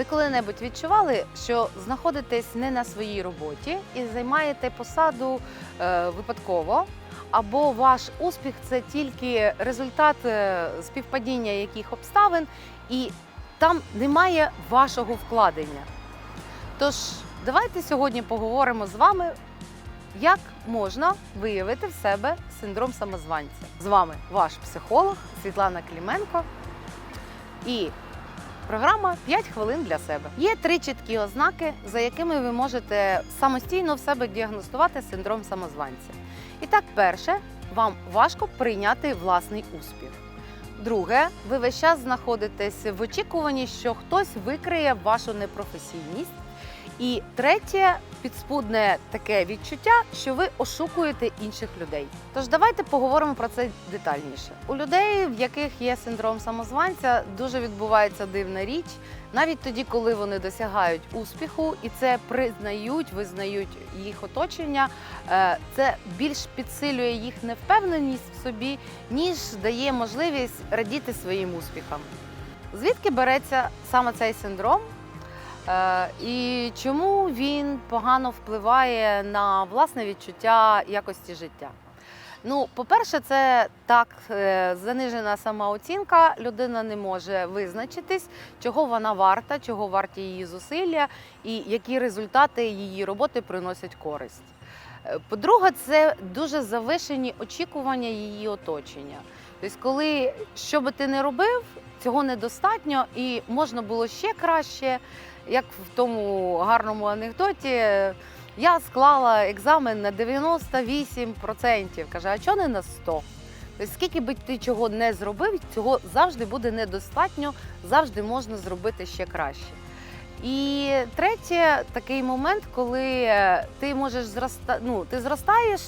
Ви коли-небудь відчували, що знаходитесь не на своїй роботі і займаєте посаду е, випадково, або ваш успіх це тільки результат е, співпадіння яких обставин, і там немає вашого вкладення. Тож, давайте сьогодні поговоримо з вами, як можна виявити в себе синдром самозванця. З вами ваш психолог Світлана Кліменко. І Програма «5 хвилин для себе. Є три чіткі ознаки, за якими ви можете самостійно в себе діагностувати синдром самозванця. І так, перше, вам важко прийняти власний успіх. Друге, ви весь час знаходитесь в очікуванні, що хтось викриє вашу непрофесійність. І третє, підспудне таке відчуття, що ви ошукуєте інших людей. Тож давайте поговоримо про це детальніше. У людей, в яких є синдром самозванця, дуже відбувається дивна річ, навіть тоді, коли вони досягають успіху, і це признають, визнають їх оточення. е, Це більш підсилює їх невпевненість в собі, ніж дає можливість радіти своїм успіхам. Звідки береться саме цей синдром? Е, І чому він погано впливає на власне відчуття якості життя? Ну, по-перше, це так е, занижена самооцінка. Людина не може визначитись, чого вона варта, чого варті її зусилля, і які результати її роботи приносять користь. Е, По-друге, це дуже завишені очікування її оточення. Тобто, коли що би ти не робив, цього недостатньо, і можна було ще краще як в тому гарному анекдоті. Я склала екзамен на 98%. Каже, а чого не на 100%? Тобто, скільки би ти чого не зробив, цього завжди буде недостатньо, завжди можна зробити ще краще. І третє, такий момент, коли е, ти можеш зроста... ну, ти зростаєш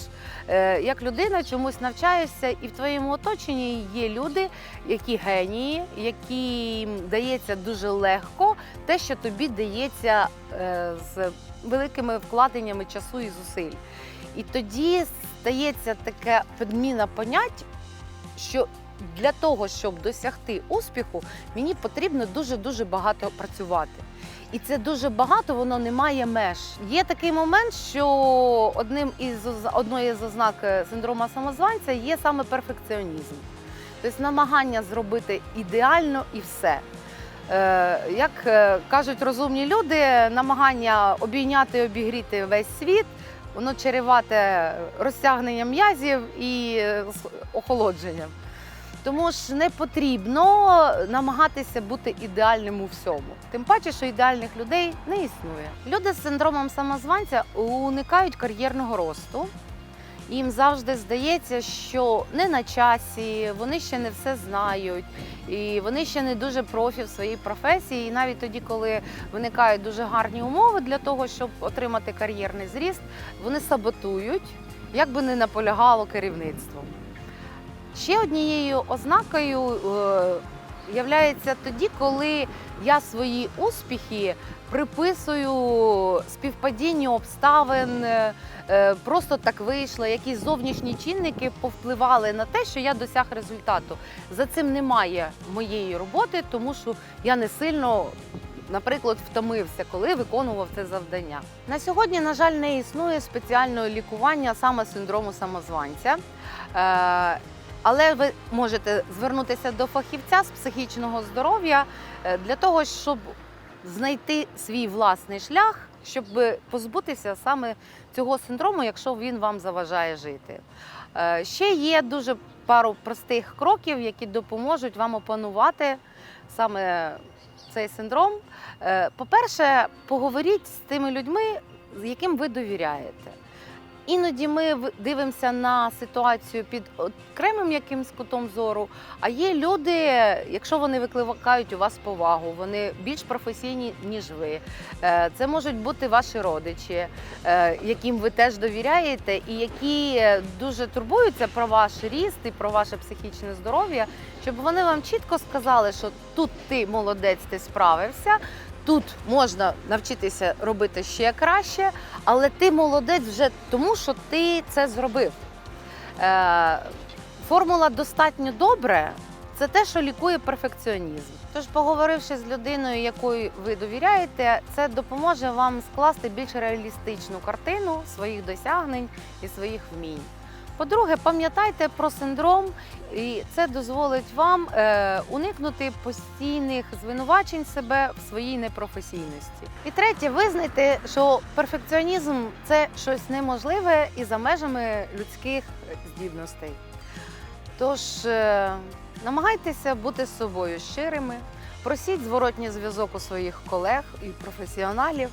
е, як людина, чомусь навчаєшся, і в твоєму оточенні є люди, які генії, яким дається дуже легко те, що тобі дається е, з великими вкладеннями часу і зусиль. І тоді стається така підміна понять, що для того, щоб досягти успіху, мені потрібно дуже дуже багато працювати. І це дуже багато, воно не має меж. Є такий момент, що одним із одною з ознак е, синдрома самозванця є саме перфекціонізм. Тобто намагання зробити ідеально і все. Е, Як е, кажуть розумні люди, намагання обійняти і обігріти весь світ, воно чарівате розтягненням м'язів і охолодженням. Тому ж не потрібно намагатися бути ідеальним у всьому. Тим паче, що ідеальних людей не існує. Люди з синдромом самозванця уникають кар'єрного росту. Їм завжди здається, що не на часі, вони ще не все знають, і вони ще не дуже профі в своїй професії. І навіть тоді, коли виникають дуже гарні умови для того, щоб отримати кар'єрний зріст, вони саботують, як би не наполягало керівництво. Ще однією ознакою е, являється тоді, коли я свої успіхи приписую співпадінню обставин, е, е, просто так вийшло, якісь зовнішні чинники повпливали на те, що я досяг результату. За цим немає моєї роботи, тому що я не сильно. Наприклад, втомився, коли виконував це завдання. На сьогодні, на жаль, не існує спеціального лікування саме синдрому самозванця. Але ви можете звернутися до фахівця з психічного здоров'я е, для того, щоб знайти свій власний шлях, щоб позбутися саме цього синдрому, якщо він вам заважає жити. Е, Ще є дуже пару простих кроків, які допоможуть вам опанувати саме цей синдром. Е, По-перше, поговоріть з тими людьми, яким ви довіряєте. Іноді ми дивимося на ситуацію під окремим якимсь кутом зору. А є люди, якщо вони викликають у вас повагу, вони більш професійні, ніж ви. Е, Це можуть бути ваші родичі, е, яким ви теж довіряєте, і які дуже турбуються про ваш ріст і про ваше психічне здоров'я, щоб вони вам чітко сказали, що тут ти молодець, ти справився. Тут можна навчитися робити ще краще, але ти молодець вже тому, що ти це зробив. Е, формула достатньо добре це те, що лікує перфекціонізм. Тож, поговоривши з людиною, якою ви довіряєте, це допоможе вам скласти більш реалістичну картину своїх досягнень і своїх вмінь. По-друге, пам'ятайте про синдром, і це дозволить вам е, уникнути постійних звинувачень себе в своїй непрофесійності. І третє, визнайте, що перфекціонізм це щось неможливе і за межами людських здібностей. Тож е, намагайтеся бути з собою щирими, просіть зворотній зв'язок у своїх колег і професіоналів,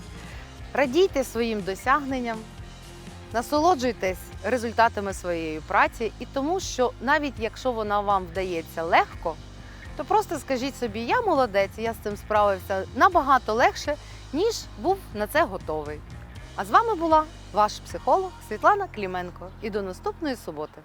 радійте своїм досягненням, насолоджуйтесь результатами своєї праці і тому, що навіть якщо вона вам вдається легко, то просто скажіть собі, я молодець, я з цим справився набагато легше, ніж був на це готовий. А з вами була ваш психолог Світлана Кліменко. І до наступної суботи.